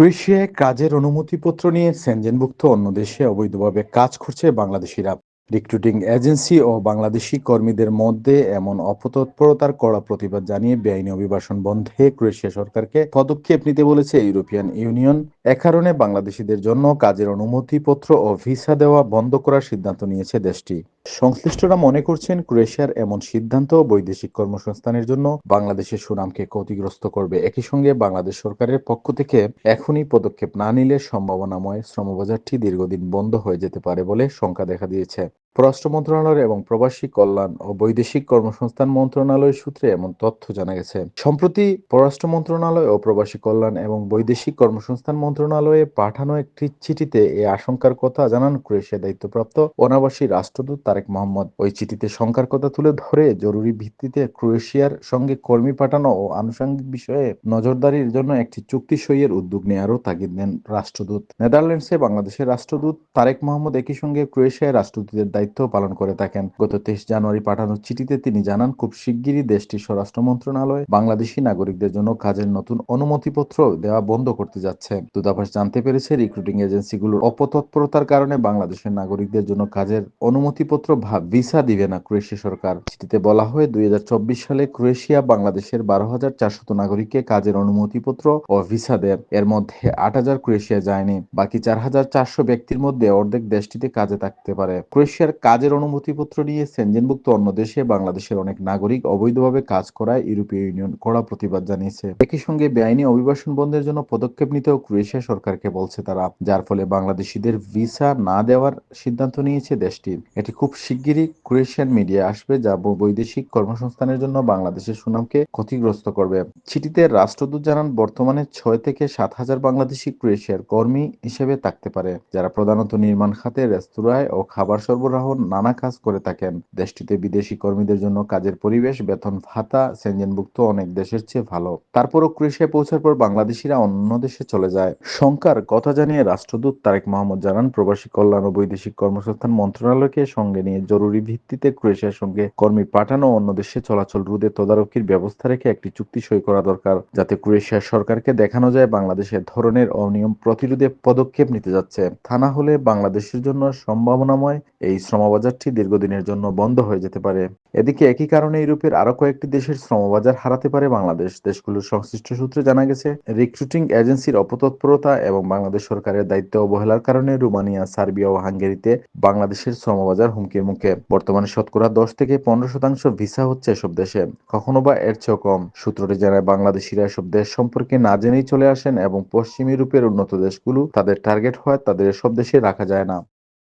ক্রোয়েশিয়ায় কাজের অনুমতিপত্র নিয়ে সেনজেনভুক্ত অন্য দেশে অবৈধভাবে কাজ করছে বাংলাদেশিরা। রিক্রুটিং এজেন্সি ও বাংলাদেশি কর্মীদের মধ্যে এমন অপতৎপরতার কড়া প্রতিবাদ জানিয়ে বেআইনি অভিবাসন বন্ধে ক্রোয়েশিয়া সরকারকে পদক্ষেপ নিতে বলেছে ইউরোপিয়ান ইউনিয়ন। এ কারণে বাংলাদেশিদের জন্য কাজের অনুমতিপত্র ও ভিসা দেওয়া বন্ধ করার সিদ্ধান্ত নিয়েছে দেশটি। সংশ্লিষ্টরা মনে করছেন ক্রোয়েশিয়ার এমন সিদ্ধান্ত বৈদেশিক কর্মসংস্থানের জন্য বাংলাদেশের সুনামকে ক্ষতিগ্রস্ত করবে। একই সঙ্গে বাংলাদেশ সরকারের পক্ষ থেকে এখনই পদক্ষেপ না নিলে সম্ভাবনাময় শ্রমবাজারটি দীর্ঘদিন বন্ধ হয়ে যেতে পারে বলে শঙ্কা দেখা দিয়েছে। পররাষ্ট্র মন্ত্রণালয় এবং প্রবাসী কল্যাণ ও বৈদেশিক কর্মসংস্থান মন্ত্রণালয় সূত্রে এমন তথ্য জানা গেছে। সম্প্রতি পররাষ্ট্র মন্ত্রণালয় ও প্রবাসী কল্যাণ এবং বৈদেশিক কর্মসংস্থান মন্ত্রণালয়ে পাঠানো একটি চিঠিতে এই আশঙ্কার কথা জানান ক্রোয়েশিয়া দায়িত্বপ্রাপ্ত অনাবাসী রাষ্ট্রদূত তারেক মোহাম্মদ। ওই চিঠিতে শঙ্কার কথা তুলে ধরে জরুরি ভিত্তিতে ক্রোয়েশিয়ার সঙ্গে কর্মী পাঠানো ও আনুষঙ্গিক বিষয়ে নজরদারির জন্য একটি চুক্তি সইয়ের উদ্যোগ নেওয়ারও তাগিদ দেন রাষ্ট্রদূত। নেদারল্যান্ডসে বাংলাদেশের রাষ্ট্রদূত তারেক মোহাম্মদ একই সঙ্গে ক্রোয়েশিয়ায় রাষ্ট্রদূতের দায়িত্ব পালন করে থাকেন। গত তেইশ জানুয়ারি পাঠানো চিঠিতে তিনি জানান, খুব শিগগিরই দেশটির স্বরাষ্ট্র মন্ত্রণালয় বাংলাদেশি নাগরিকদের জন্য কাজের নতুন অনুমতিপত্র দেওয়া বন্ধ করতে যাচ্ছে। দূতাবাস জানতে পেরেছে রিক্রুটিং এজেন্সিগুলোর অপতৎপরতার কারণে বাংলাদেশের নাগরিকদের জন্য কাজের অনুমতিপত্র ভিসা দিবে না ক্রোয়েশিয়া সরকার। চিঠিতে বলা হয়, দুই হাজার চব্বিশ সালে ক্রোয়েশিয়া বাংলাদেশের বারো হাজার চারশত নাগরিককে কাজের অনুমতিপত্র ও ভিসা দেয়। এর মধ্যে আট হাজার ক্রোয়েশিয়া যায়নি, বাকি চার হাজার চারশো ব্যক্তির মধ্যে অর্ধেক দেশটিতে কাজে থাকতে পারে। ক্রোয়েশিয়ার কাজের অনুমতিপত্র নিয়ে সেনজেনভুক্ত অন্য দেশে বাংলাদেশের অনেক নাগরিক অবৈধভাবে কাজ করায় ইউরোপীয় ইউনিয়ন কড়া প্রতিবাদ জানিয়েছে। একই সঙ্গে বেআইনি অভিবাসন বন্ধের জন্য পদক্ষেপ নিতেও ক্রোয়েশিয়া সরকারকে বলছে তারা, যার ফলে বাংলাদেশিদের ভিসা না দেওয়ার সিদ্ধান্ত নিয়েছে দেশটি। এটি খুব শিগগিরই ক্রোয়েশিয়ান মিডিয়া আসবে, যা বৈদেশিক কর্মসংস্থানের জন্য বাংলাদেশের সুনামকে ক্ষতিগ্রস্ত করবে। চিঠিতে রাষ্ট্রদূত জানান, বর্তমানে ছয় থেকে সাত হাজার বাংলাদেশি ক্রোয়েশিয়ার কর্মী হিসেবে থাকতে পারে, যারা প্রধানত নির্মাণ খাতে, রেস্তোরাঁয় ও খাবার সরবরাহ নানা কাজ করে থাকেন। দেশটিতে বিদেশি কর্মীদের জন্য কাজের পরিবেশ, বেতন, ভাতা, সেনজেনভুক্ত অনেক দেশের চেয়ে ভালো। তারপরও ক্রোয়েশিয়ায় পৌঁছার পর বাংলাদেশিরা অন্য দেশে চলে যায়। শঙ্কার কথা জানিয়ে রাষ্ট্রদূত তারেক মোহাম্মদ জানান, প্রবাসী কল্যাণ ও বৈদেশিক কর্মসংস্থান মন্ত্রণালয়কে সঙ্গে নিয়ে জরুরি ভিত্তিতে ক্রোয়েশিয়ার সঙ্গে কর্মী পাঠানো অন্য দেশে চলাচল রোধে তদারকির ব্যবস্থা রেখে একটি চুক্তি সই করা দরকার, যাতে ক্রোয়েশিয়ার সরকারকে দেখানো যায় বাংলাদেশের ধরনের অনিয়ম প্রতিরোধে পদক্ষেপ নিতে যাচ্ছে। থানা হলে বাংলাদেশের জন্য সম্ভাবনাময় এই শ্রমবাজারটি দীর্ঘদিনের জন্য বন্ধ হয়ে যেতে পারে। এদিকে একই কারণে ইউরোপের আরও কয়েকটি দেশের শ্রমবাজার হারাতে পারে বাংলাদেশ। দেশগুলোর সংশ্লিষ্ট সূত্রে জানা গেছে, রিক্রুটিং এজেন্সির অপতৎপরতা এবং বাংলাদেশ সরকারের দায়িত্ব অবহেলার কারণে রোমানিয়া, সার্বিয়া ও হাঙ্গেরিতে বাংলাদেশের শ্রমবাজার হুমকির মুখে। বর্তমানে শতকরা দশ থেকে পনেরো শতাংশ ভিসা হচ্ছে এসব দেশে। কখনো বা এর চেয়েও কম। সূত্রটি জানায়, বাংলাদেশিরা এসব দেশ সম্পর্কে না জেনেই চলে আসেন এবং পশ্চিম ইউরোপের উন্নত দেশগুলো তাদের টার্গেট হয়, তাদের এসব দেশে রাখা যায় না।